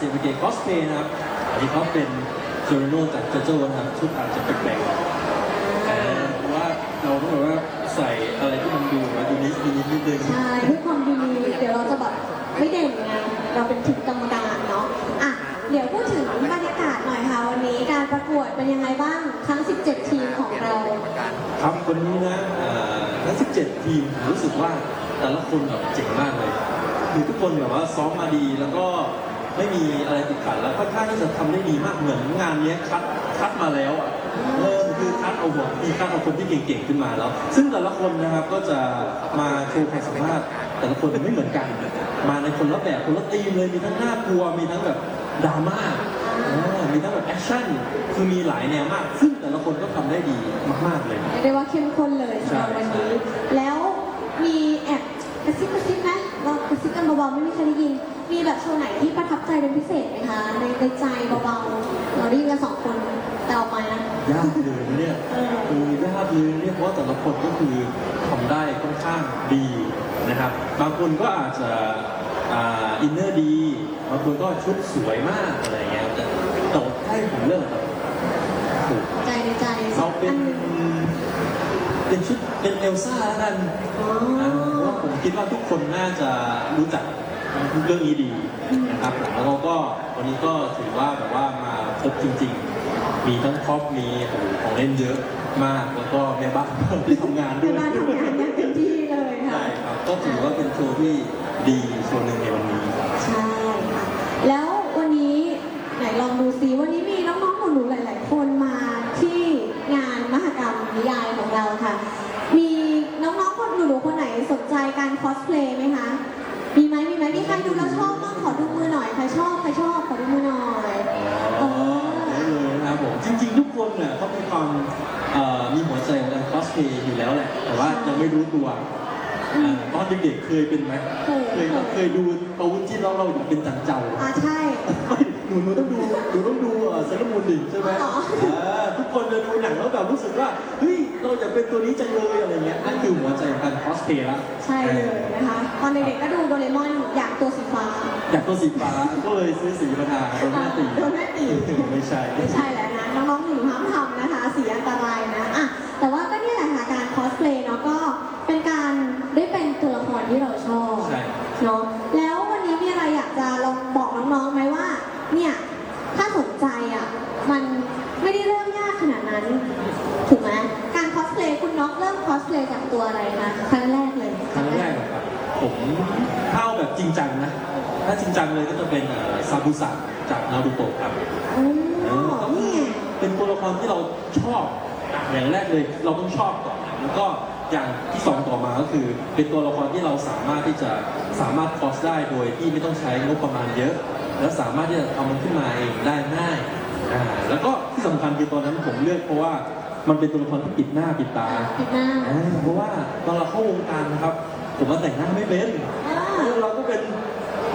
เซเบเกคอสเพย์นะครับอันนี้เขาเป็นโจโรโนจากโจโจ้นะครับชุดอาจจะแปลกๆแต่ว่าเราต้องแบบว่าใส่อะไรที่มันดูมาดูนิดนิดนิดนึงใช่เพื่อความดีเดี๋ยวเราจะแบบไม่เด่นไงเราเป็นถึงกรรมการเนาะอะเดี๋ยวพูดถึงบรรยากาศหน่อยค่ะวันนี้การประกวดเป็นยังไงบ้างทั้ง 17 ทีมของเราครับวันนี้นะเอ่อทั้ง 17 ทีมผมรู้สึกว่าแต่ละคนแบบเจ๋งมากเลยคือทุกคนแบบว่าซ้อมมาดีแล้วก็ ไม่มีอะไรติดขัดแล้วค่อนข้างที่จะทำได้ดีมากเหมือนงานเนี้ยคัดคัดมาแล้วอะเออคือคัดเอาหัวมีคัดเอาคนที่เก่งๆขึ้นมาแล้ว ซึ่งแต่ละคนนะครับก็จะมาโชว์ความสามารถแต่ละคนไม่เหมือนกัน มาในคนละแบบคนละธีมเลยมีทั้งน่ากลัวมีทั้งแบบดราม่าเออมีทั้งแบบแอคชั่นคือมีหลายแนวมาก ซึ่งแต่ละคนก็ทำได้ดีมากๆเลยเรียกได้ว่าเข้มข้นเลยสำหรับวันนี้ แล้วมีแอบกระซิบกระซิบไหมเรากระซิบกันเบาๆไม่มีใครได้ยิน มีแบบโชว์ไหนที่ประทับใจเป็นพิเศษไหมคะ ในในใจเบาๆเราได้ยินกันสองคนแต่ออกมานะยากเลยนะเนี่ยเออคือยากเลยเนี่ยเพราะว่าแต่ละคนก็คือทำได้ค่อนข้างดีนะครับ บางคนก็อาจจะอ่าอินเนอร์ดีบางคนก็ชุดสวยมากอะไรเงี้ยแต่แต่ให้ผมเลือกแบบถูกใจในใจสัเอากเป็อันนหนึ่งเป็นชุดเป็นเอลซ่าแล้วกันอ๋ออ่าเพราะว่าผมคิดว่าทุกคนน่าจะรู้จัก เรื่องนี้ดีนะครับผมแล้วก็วันนี้ก็ถือว่าแบบว่ามาครบจริง ๆ มีทั้งครอปมีโอ้โหของเล่นเยอะมาก แล้วก็แม่บ้านที่ทำงานด้เป็วนยบ้านทำงานอย่างเต็มที่เลยค่ะใช่ครับก็ถือว่าเป็นโชว์ที่ดีโชว์หนึ่งในวันนี้ครับใช่ค่ะแล้ววันนี้ไหนลองดูซิวันนี้มีน้องๆหนูๆหลาย ๆ คนมาที่งานมหกรรมนิยายของเราค่ะ มีน้องๆคนหนูๆคนไหนสนใจการคอสเพลย์ไหมคะ มีไหมมีไหมมีใครดูแล้วชอบบ้างขอดูมือหน่อยใครชอบใครชอบขอดูมือหน่อยอ๋อได้เลยนะครับผมจริงๆ ทุกคนเนี่ยเขามีความเอ่อมีหัวใจของการคอสเพลย์อยู่แล้วแหละ แต่ว่ายังไม่รู้ตัวอ่าตอนเด็กๆเคยเป็นไหมเคย เคยเคยดูประวุ้นที่เราเราอยากเป็นจันเจ้า อ่าใช่ หนูหนูต้องดูหนูต้องดูเอ่อเซเลอร์มูนดิใช่ไหมอ๋อ อ่าทุกคนจะดูหนังแล้วแบบรู้สึกว่าเฮ้ยเราอยากเป็นตัวนี้จังเลยอะไรเงี้ยนั่นคือหัวใจของการคอสเพลย์ละใช่เลยนะคะ ตอนเด็กๆก็ดูโดเรมอนอยากตัวสีฟ้า อยากตัวสีฟ้าก็เลยซื้อสีมาทาโดนแม่ตีโดนแม่ตี ไม่ใช่ ไม่ใช่แล้วนะ น้องๆหนูห้ามทำนะคะสีอันตรายนะอะแต่ว่าก็นี่แหละค่ะการคอสเพลย์เนาะก็เป็นการได้เป็นตัวละครที่เราชอบใช่ เนาะแล้ววันนี้มีอะไรอยากจะลองบอกน้องๆไหม จริงจังเลยก็จะเป็นเอ่อซาบุสะจากนารูโตะครับอ๋อนี่ไงเป็นตัวละครที่เราชอบอะอย่างแรกเลยเราต้องชอบก่อนแล้วก็อย่างที่สองต่อมาก็คือ เป็นตัวละครที่เราสามารถที่จะสามารถคอสได้โดยที่ไม่ต้องใช้งบประมาณเยอะ และสามารถที่จะทำมันขึ้นมาเองได้ง่ายอ่าแล้วก็ที่สำคัญคือตอนนั้นผมเลือกเพราะว่ามันเป็นตัวละครที่ปิดหน้าปิดตาปิดหน้าอ่าเพราะว่าตอนเราเข้าวงการนะครับ ผมว่าแต่งหน้าไม่เป็น อ่า เออเราก็เป็น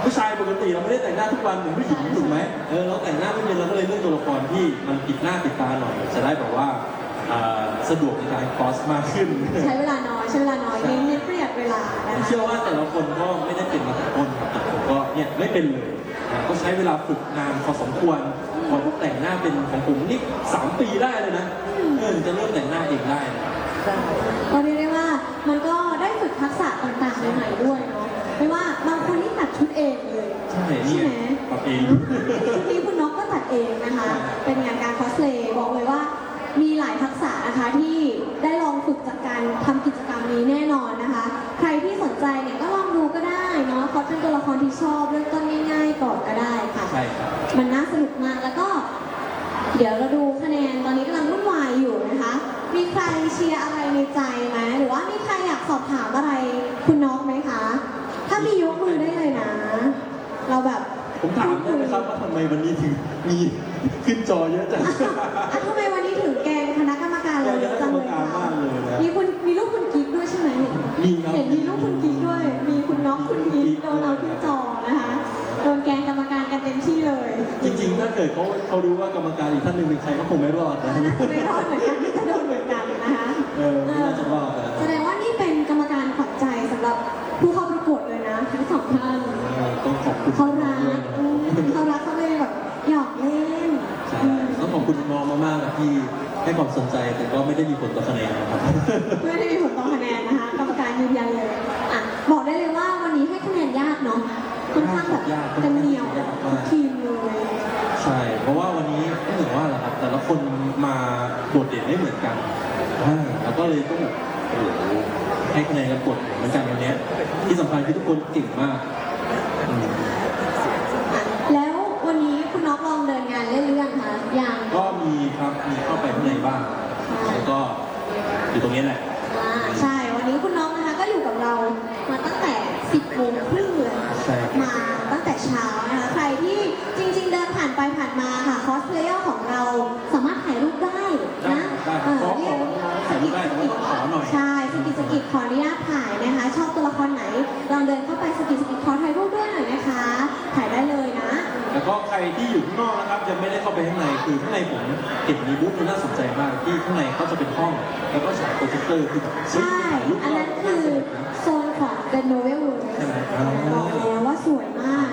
ผู้ชายปกติเราไม่ได้แต่งหน้าทุกวันเหมือนผู้หญิงถูกไหมเออเราแต่งหน้าไม่เป็นเราก็เลยเลือกตัวละครที่มันปิดหน้าปิดตาหน่อย จะได้แบบว่าอ่าสะดวกในการคอสมากขึ้น ใช้เวลาน้อยใช้เวลาน้อยเน้นเน้นประหยัดเวลานะคะเชื่อว่าแต่ละคนก็ไม่ได้เป็นมาทุกคนครับแต่ผมก็เนี่ยไม่เป็นเลยอ่าก็ใช้เวลาฝึกนานพอสมควรพอแต่งหน้าเป็นของผมนี่สามปีได้เลยนะเออถึงจะเริ่มแต่งหน้าเองได้นะ ก็เรียกได้ว่ามันก็ได้ฝึกทักษะต่างๆใหม่ๆด้วยเนาะ ไม่ว่าบางคนนี่ตัดชุดเองเลยใช่เนี่ยปรับเองชุดนี้คุณน้องก็ตัดเองนะคะ เป็นงานการคอสเพลย์บอกเลยว่า มีหลายทักษะนะคะที่ได้ลองฝึกจากการทำกิจกรรมนี้แน่นอนนะคะ ใครที่สนใจเนี่ยก็ลองดูก็ได้เนาะเขาเป็นตัวละครที่ชอบเริ่มต้นง่ายๆก่อนก็ได้ค่ะ ใช่ครับ มันน่าสนุกมากแล้วก็ เดี๋ยวเราดูคะแนนตอนนี้กำลังวุ่นวายอยู่นะคะ มีใครเชียร์อะไรในใจไหมหรือว่ามีใครอยากสอบถามอะไรคุณน้องไหมคะ ถ้ามียกมือได้เลยนะ เราแบบผมถามได้ไหมครับว่าทำไมวันนี้ถึงมีขึ้นจอเยอะจัง อะทำไมวันนี้ถึงแกงคณะกรรมการเราเยอะจังเลยคณะกรรมการมากเลยนะมีคุณมีลูกคุณกิ๊กด้วยใช่ไหมมีครับ เห็นมีลูกคุณกิ๊กด้วย มีคุณน้องคุณกิ๊กโดนเราขึ้นจอนะคะโดนแกงกรรมการกันเต็มที่เลยจริงๆ ถ้าเกิดเขาเขารู้ว่ากรรมการอีกท่านหนึ่งเป็นใครก็คงไม่รอดนะ ไม่รอดเหมือนกันที่จะโดนเหมือนกันนะคะเออไม่น่าจะรอดนะ แสดงว่านี่เป็นกรรมการขวัญใจสำหรับผู้เข้าประกวดเลยนะทั้งสองท่าน เออต้องขอบคุณ เขารัก ด้วยนะ อืมเขารักเขาเลย ไม่ได้มีผลต่อคะแนนนะครับ ไม่ได้มีผลต่อคะแนนนะคะกรรมการยืนยันเลยอะบอกได้เลยว่าวันนี้ให้คะแนนยากเนาะค่อนข้างแบบยากเต็มเหนียวค่อนข้างยากมากทุกทีมเลยใช่ เพราะว่าวันนี้ก็ถึงว่าแหละครับ แต่ละคนมาโดดเด่นไม่เหมือนกันอ่าแล้วก็เลยต้องแบบโอ้โหให้คะแนนกันกดเหมือนกันวันเนี้ยที่สำคัญคือทุกคนเก่งมากอืม แล้ววันนี้คุณน็อกลองเดินงานเล่นหรือยังคะยัง ก็มีครับ มีเข้าไปข้างในบ้าง แล้วก็ อยู่ตรงนี้แหละ อ่าใช่ วันนี้คุณน้องนะคะก็อยู่กับเรามาตั้งแต่ 10โมงครึ่งเลยใช่ครับ มาตั้งแต่เช้านะคะ ใครที่จริง ๆ เดินผ่านไปผ่านมาค่ะ คอสเพลเยอร์ของเราสามารถถ่ายรูปได้นะได้เออขอขเรียอกถ่ายรูปได้แต่ว่าต้องขอหน่อย ใช่สกิดสกิดขออนุญาตถ่ายนะคะ ชอบตัวละครไหน ลองเดินเข้าไปสกิดสกิดขอถ่ายรูปด้วยหน่อยนะคะ ถ่ายได้เลยนะ แล้วก็ใครที่อยู่ข้างนอกนะครับยังไม่ได้เข้าไปข้างในคือข้างในผมเห็นมีบูธที่น่าสนใจมากที่ข้างในก็จะเป็นห้อง แล้วก็ฉายโปรเจคเตอร์คือแบบเฮ้ยใช่ ถ่ายรูปอันเรานั้นคือโซนของ The Novel World ใช่ไหมบอกแล้วว่าสวยมาก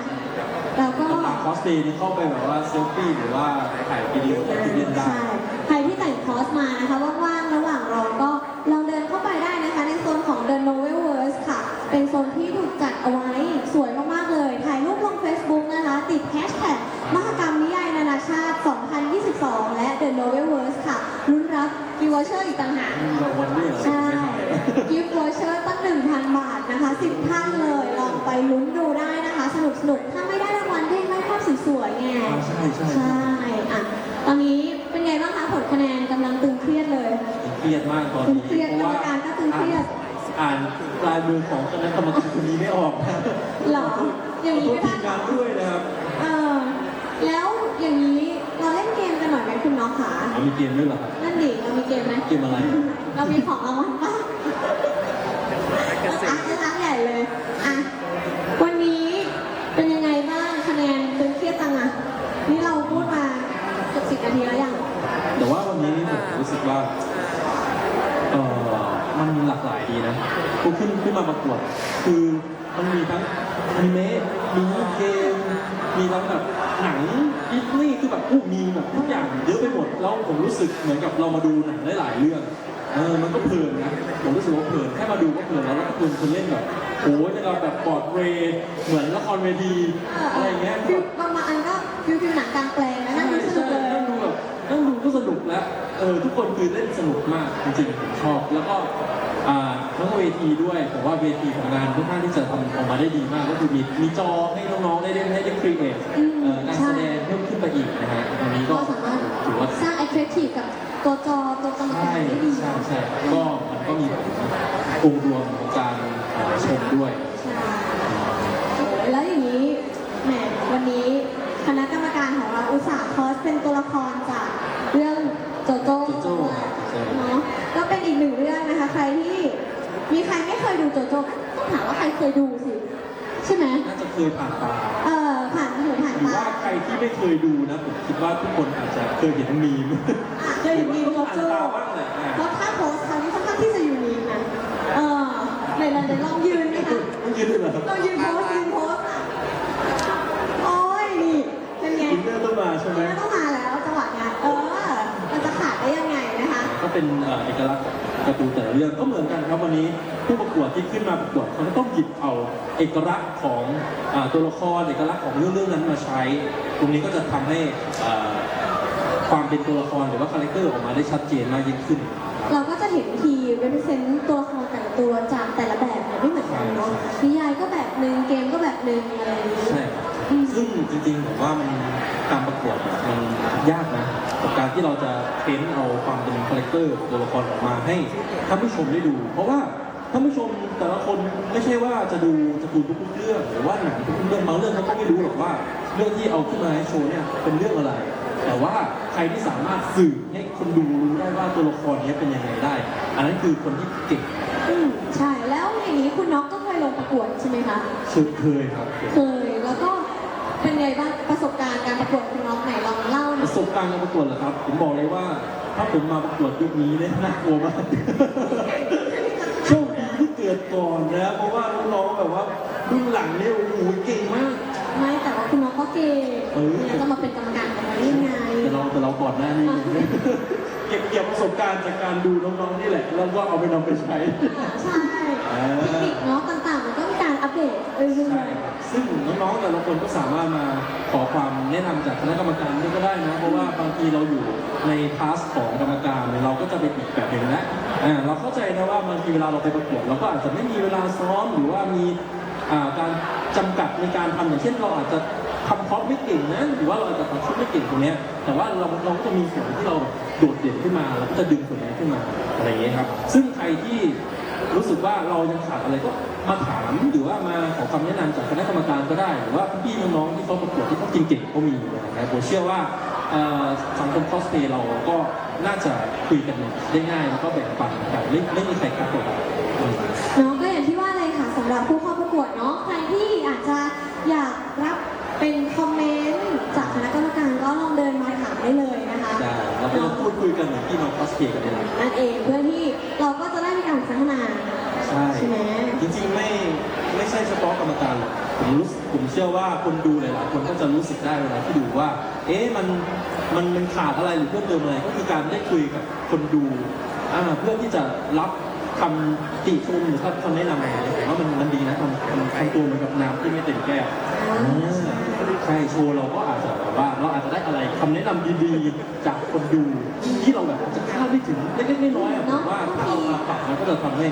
แล้วก็ตามคอสเพลย์นี่เข้าไปแบบว่าเซลฟี่หรือว่าถ่ายวิดีโอถ่ายคลิปเล่นได้ใช่ ใครที่แต่งคอสมานะคะว่างๆ ระหว่างรอก็ลองเดินเข้าไปได้นะคะ ในโซนของ The Novelverse ค่ะ เป็นโซนที่ถูกจัดเอาไว้สวยมากๆเลยถ่าย แฮชแท็กมหกรรมนิยายนานาชาติ 2022 และ The Novelverse ค่ะรุ่นรับกิวเชอร์อีกต่างหากมีรางวัลด้วยเหรอใช่กิฟต์วอเชอร์ตั้ง 1,000 บาทนะคะ 10 ท่านเลย ลองไปลุ้นดูได้นะคะ สนุกสนุกๆถ้าไม่ได้รางวัลก็ยังได้ภาพสวยๆไงอ่าใช่ใช่ใช่อะตอนนี้เป็นไงบ้างคะผลคะแนนกำลังตึงเครียดเลยเครียดมากตอนตึนี้งเครียดเพราะว่ากรรมการก็ตึงเครียด อ่านลายมือของคณะกรรมการคนนี้ไม่ออกนะหรออย่างนี้ขก็อโทษได้ ทีมงานด้วยนะครับ เออแล้วอย่างนี้เราเล่นเกมกันหน่อยไหมคุณน้องขาเอามีเกมด้วยเหรอครับนั่นดิเรามีเกมไหมเกมอะไรเรามีของรางวัลป่ะอะจะล้างใหญ่เลยอะวันนี้เป็นยังไงบ้างคะแนนตึงเครียดจังอะนี่เราพูดมาเกือบสิบนาทีแล้วยังแต่ว่าวันนี้ผมรู้สึกว่าเออมันหลากหลายดีนะกูขึ้นขึ้นมาประกวด คือมันมีทั้งอนิเมะ มีทั้งเกมมีทั้งแบบหนังดิสนีย์คือแบบอู้มีแบบทุกอย่างเยอะไปหมดแล้วผมรู้สึกเหมือนกับเรามาดูหนังได้หลายเรื่องเออมันก็เพลินนะผมรู้สึกว่าเพลินแค่มาดูก็เพลินแล้วแล้วก็เพลินคนเล่นแบบโอ้ยเราแบบบอร์ดเรย์เหมือนละครเวทีอะไรอย่างเงี้ยฟิวบางบางอันก็ฟิวฟิวหนังกลางแปลงนะนั่งดูสนุกเลยนั่งดูแบบนั่งดูก็สนุกแล้วเออทุกคนคือเล่นสนุกมากจริงๆผมชอบแล้วก็อ่า ทั้งเวทีด้วยผมว่าเวทีของงานค่อนข้างที่จะทำออกมาได้ดีมาก ก็คือมีมีจอให้น้องๆได้เล่นให้ได้ครีเอทอืมการใช่แสดงเพิ่มขึ้นไปอีกนะฮะวันนี้ก็ก็สามารถถือว่าสร้าง attractive กับตัวจอตัวกรรมกาใช่รได้ดีใช่ใช่ก็มันก็มีองค์รวมของการอ่าชมด้วยใช่โอ้ยแล้วอย่างนี้แหมวันนี้คณะกรรมการของเราอุตส่าห์คอสเป็นตัวละครจากเรื่องโจโจ้โจโจ้ใช่เนาะ ก็เป็นอีกหนึ่งเรื่องนะคะ ใครที่มีใครไม่เคยดูโจโจ้ต้องถามว่าใครเคยดูสิ ใช่ไหมน่าจะเคยผ่านตาเออผ่านหูผ่านหรือตาว่าใครที่ไม่เคยดูนะผมคิดว่าทุกคนอาจจะเคยเห็นมีมอะเคยเห็นมีโจโจ้ผ่านตาบ้างแหละอะเพราะถ้าโพสต์คราวนี้ค่อนข้างที่จะยูนิคนะเออไหนๆไหนลองยืนนะคะต้องยืนด้วยเหรอครับเรายืนโพสยืนโพสอะโอ้ยนี่เป็นไงอินเนอร์ต้องมาใช่ไหมมันต้องมาแล้วจังหวะเนี้ยเออ มันจะขาดได้ยังไงนะคะ ก็ เป็นเอ่อเอกลักษณ์ของการ์ตูนแต่ละเรื่องก็เหมือนกันครับวันนี้ผู้ประกวดที่ขึ้นมาประกวดเขาก็ต้องหยิบเอาเอกลักษณ์ของอ่าตัวละครเอกลักษณ์ของเรื่องเรื่องนั้นมาใช้ ตรงนี้ก็จะทำให้อ่าความเป็นตัวละครหรือว่าคาแรคเตอร์ออกมาได้ชัดเจนมากยิ่งขึ้นครับเราก็จะเห็นทีเรปเซนต์ตัวละครแต่ละตัวจากแต่ละแบบเนี่ยไม่เหมือนกันเนาะนิยายก็แบบหนึ่งเกมก็แบบหนึ่งอะไรอย่างนี้ใช่ครับซึ่งจริงๆผมว่ามันการประกวดเนี่ยมันยากนะ กับการที่เราจะเพ้นเอาความเป็นคาแรคเตอร์ตัวละครออกมาให้ท่านผู้ชมได้ดู เพราะว่าท่านผู้ชมแต่ละคนไม่ใช่ว่าจะดูจะดูทุกๆเรื่องหรือว่าหนังทุกๆเรื่องบางเรื่องเขาก็ไม่รู้หรอกว่า เรื่องที่เอาขึ้นมาให้โชว์เนี่ยเป็นเรื่องอะไร แต่ว่าใครที่สามารถสื่อให้คนดูรู้ได้ว่าตัวละครเนี้เป็นยังไงได้ อันนั้นคือคนที่เก่งอืมใช่แล้วอย่างนี้คุณน็อกก็เคยลงประกวดใช่ไหมคะเคยเคยครับ เคยแล้วก็เป็นไงบ้างประสบการณ์การประกวดคุณ ปน่อยระสบการณ์การประกวดเหรอครับ ผมบอกเลยว่าถ้าผมมาประกวดยุคนี้เนี่ยน่ากลัวมากโชคดีที่เกิดก่อนนะเพราะว่าน้องๆแบบว่ารุ่นหลังเนี่ยโอ้โหเก่งมาก ไม่แต่ว่าคุณน็อกก็เก่งเออ เนี่ยจะมาเป็นกรรมการกันได้ยังไง แต่เราแต่เราก่อนหน้านี้เเก็บเกี่ยวประสบการณ์จากการดูน้องๆนี่แหละ แล้วก็เอาไปนำไปใช้อ่าใช่เทคนิคเนาะต่างๆ มันก็มี การอัปเดตเรื่ใช่ครับซึ่งน้องๆแต่ละคนก็สามารถมาขอความแนะนำจากคณะกรรมการด้วยก็ได้นะ เพราะว่าบางทีเราอยู่ในพาสของกรรมการเนี่ยเราก็จะไปอีกแบบหนึ่งนะอ่าเราเข้าใจนะว่าบางทีเวลาเราไปประกวดเราก็อาจจะไม่มีเวลาซ้อมหรือว่ามีอ่าการจำกัดในการทำอย่างเช่นเราอาจจะทำพร็อพไม่เก่งนะหรือว่าเราอาจจะทำชุดไม่เก่งตรงเนี้ยแต่ว่าเราเราก็จะมีส่วนที่เราโดดเด่นขึ้นมาเราก็จะดึงส่วนนี้ขึ้นมาอะไรอย่างเงี้ยครับซึ่งใครที่ รู้สึกว่าเรายังขาดอะไรก็ มาถามหรือว่ามาขอคำแนะนำจากคณะกรรมการก็ได้ หรือว่าพี่น้องๆที่เขาประกวดที่เขาเก่งๆก็มีนะครับผมเชื่อว่าสังคมคอสเพย์เราก็น่าจะคุยกันได้ง่ายแล้วก็แบ่งปันกันไม่ไม่มีใครคัดตัวเราอืมๆเนาะก็อย่างที่ว่าเลยค่ะสำหรับผู้เข้าประกวดเนาะใครที่อาจจะอยากรับเป็นคอมเมนต์จากคณะกรรมการก็ลองเดินมาถามได้เลย นะคะใช่เราก็จะพูดคุยกันเหมือนพี่น้องคอสเพลย์กันเลย นั่นเองเพื่อที่เราก็จะได้มีการพัฒนา ใช่ ใช่ไหม จริงๆไม่ไม่ใช่เฉพาะกรรมการหรอกผมรู้สึกผมเชื่อว่าคนดูหลายๆคนก็จะรู้สึกได้เวลาที่ดูว่า เอ๊ะมันมันมันขาดอะไรหรือเพิ่มเติมอะไรก็คือการได้คุยกับคนดูอ่าเพื่อที่จะรับคำติชมหรือคำแนะนำอะไรผมว่ามันมันดีนะทำทำทำตัวเหมือนกับน้ำที่ไม่เต็มแก้วอ่าใช่ โชว์เราก็อาจจะแบบว่าเราอาจจะได้อะไรคำแนะนำดีๆ จากคนดู ที่เราแบบอาจจะคาดไม่ถึงเล็กๆน้อยๆอะผมว่าถ้าเอามาปรับมันก็จะทำให้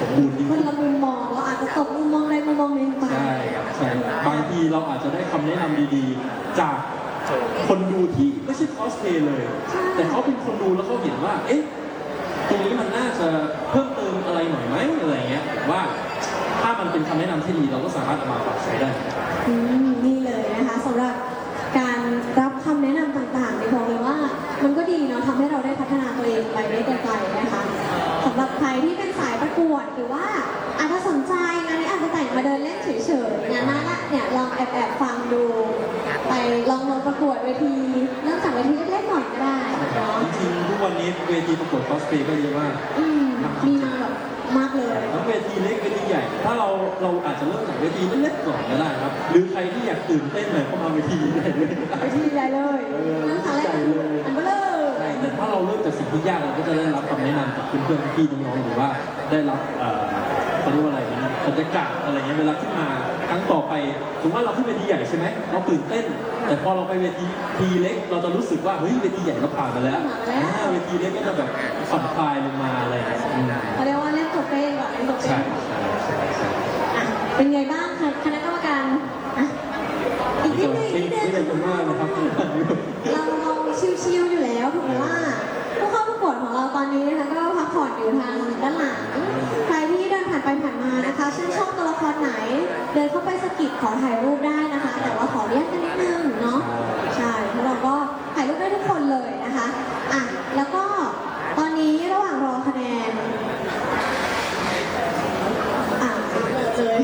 สมบูรณ์ยิ่งคนขึ้น ละมุมมองเราอาจจะตกมุมมองใดมุมมองหนึ่งไปใช่ครับใช่ครับบางทีเราอาจจะได้คำแนะนำดีๆ จากคนดูที่ไม่ใช่คอสเพลย์เลย แต่เขาเป็นคนดูแล้วเขาเห็นว่า เอ๊ะ ตรงนี้มันน่าจะเพิ่มเติมอะไรหน่อยไหมอะไรเงี้ยผมว่าถ้า มันเป็นคำแนะนำที่ดีเราก็สามารถเอามาปรับใช้ได้ อืมนี่เลยนะคะสำหรับการรับคำแนะนำต่างๆในบอกเลยว่า มันก็ดีเนาะทำให้เราได้พัฒนาตัวเองไปได้ไกลๆนะคะสำหรับใครที่เป็นสายประกวดหรือว่าอาจจะสนใจงานนี้อาจจะแต่งมาเดินเล่นเฉยๆงานหน้าละเนี่ยลองแอบๆฟังดู ไปลองลงประกวดเวทีเริ่มจากเวทีเล็กๆหน่อยก็ได้เนาะจริงๆทุกวันนี้เวทีประกวดคอสเพลย์ก็เยอะมากอืมมีมาแบบมากเลย ทั้งเวที ถ้าเราเราอาจจะเริ่มจากเวทีเล็กๆก่อนก็ได้ครับ หรือใครที่อยากตื่นเต้นหน่อยก็มาเวทีใหญ่เลยก็ได้เวทีใหญ่เลยเออเริ่มครั้งแรกใหญ่เลยอันเบลอใช่แต่ถ้าเราเริ่มจากสิ่งที่ยากเราก็จะได้รับคำแนะนำจากเพื่อนๆพี่ๆน้องๆหรือว่าได้รับเอ่อเขาเรียกว่าอะไรนะบรรยากาศอะไรเงี้ยเวลาขึ้นมาครั้งต่อไปถึงว่าเราขึ้นเวทีใหญ่ใช่ไหมเราตื่นเต้น แต่พอเราไปเวทีทีเล็ก เราจะรู้สึกว่าเฮ้ยเวทีใหญ่เราผ่านมาแล้วอ่าเวทีเล็กก็จะแบบผ่อนคลายลงมาอะไรอย่างเงี้ยอืม เขาเรียกว่าเล่นตัวเป้งก่อนเล่นตัวเป้ใช่งใช่ใช่ใช่อะ เป็นไงบ้างคะคณะกรรมการอะอีกนิดนึงอีกนิดนึงมากนะครับเราเราชิวๆอยู่แล้วถูกไหมล่ะผู้เข้าประกวดของเราตอนนี้นะคะก็พักผ่อนอยู่ทางด้านหลังใครที่เดินผ่านไปผ่านมานะคะชื่นชอบตัวละครไหน เดินเข้าไปสกิดขอถ่ายรูปได้นะคะ แต่ว่าขอเรียกกันนิดนึงเนาะใช่เพราะเราก็ถ่ายรูปได้ทุกคนเลยนะคะอะแล้วก็ตอนนี้ระหว่างรอคะแนน อะเลย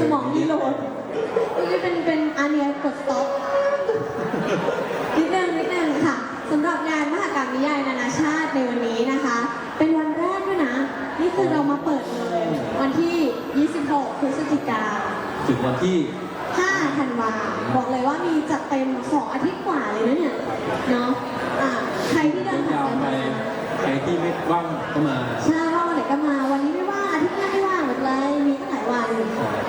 สมองดีโหลดนี่เป็นเป็นอาเนียกดสต็อปนิดนึงนิดนึงค่ะสำหรับงานมหกรรมนิยายนานาชาติในวันนี้นะคะ เป็นวันแรกด้วยนะ นี่คือเรามาเปิดเลย วันที่ 26 พฤศจิกา ถึงวันที่ 5 ธันวา บอกเลยว่ามีจัดเต็มสองอาทิตย์กว่าเลยนะเนี่ย เนาะอะใครที่เดินผ่ายานวไปไปผ่านมาใครที่ไม่ว่างก็มา ใช่ว่าวันไหนก็มา วันนี้ไม่ว่างอาทิตย์หน้าไม่ว่างหมดเลย มีตั้งหลายวัน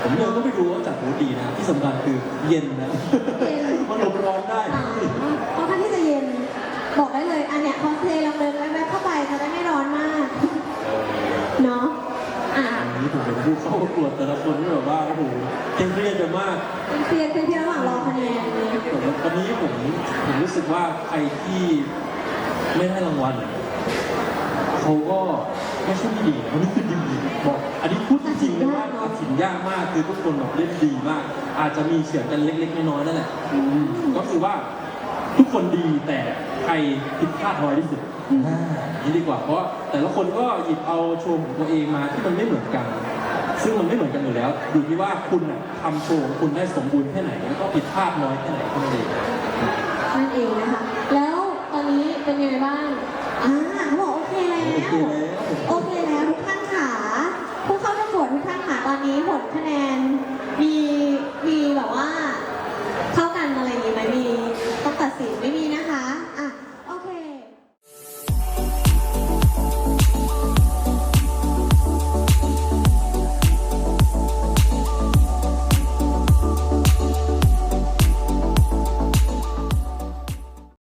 ผมเดินก็ไปดูว่าจัดบูธดีนะ ที่สำคัญคือเย็นนะเย็นมันหลบร้อนได้ ผมเป็นผู้เข้าประกวดแต่ละคนที่แบบว่าโอ้โหเคร่งเครียดกันมากเป็นเคลียร์เคลียร์ระหว่างรอคะแนนนี้ผมวันนี้ผมผมรู้สึกว่าใครที่ไม่ได้รางวัลเขาก็ไม่ใช่ไม่ดีเขานี่คือดีบอกอันนี้พูดจริงๆเลยว่าตัดสินยากมากคือทุกคนแบบเล่นดีมาก อาจจะมีเฉียดกันเล็กๆน้อยๆนั่นแหละอืมก็คือว่าทุกคนดีแต่ใครผิดพลาดน้อยที่สุดอ่านี่ดีกว่าเพราะแต่ละคนก็หยิบเอาโชว์ของตัวเองมาที่มันไม่เหมือนกัน ซึ่งมันไม่เหมือนกันอยู่แล้ว อยู่ที่ว่าคุณน่ะทำโชว์ของคุณได้สมบูรณ์แค่ไหนแล้วก็ผิดพลาดน้อยแค่ไหนเท่านั้นเอง นั่นเองนะคะ แล้วตอนนี้เป็นยังไงบ้าง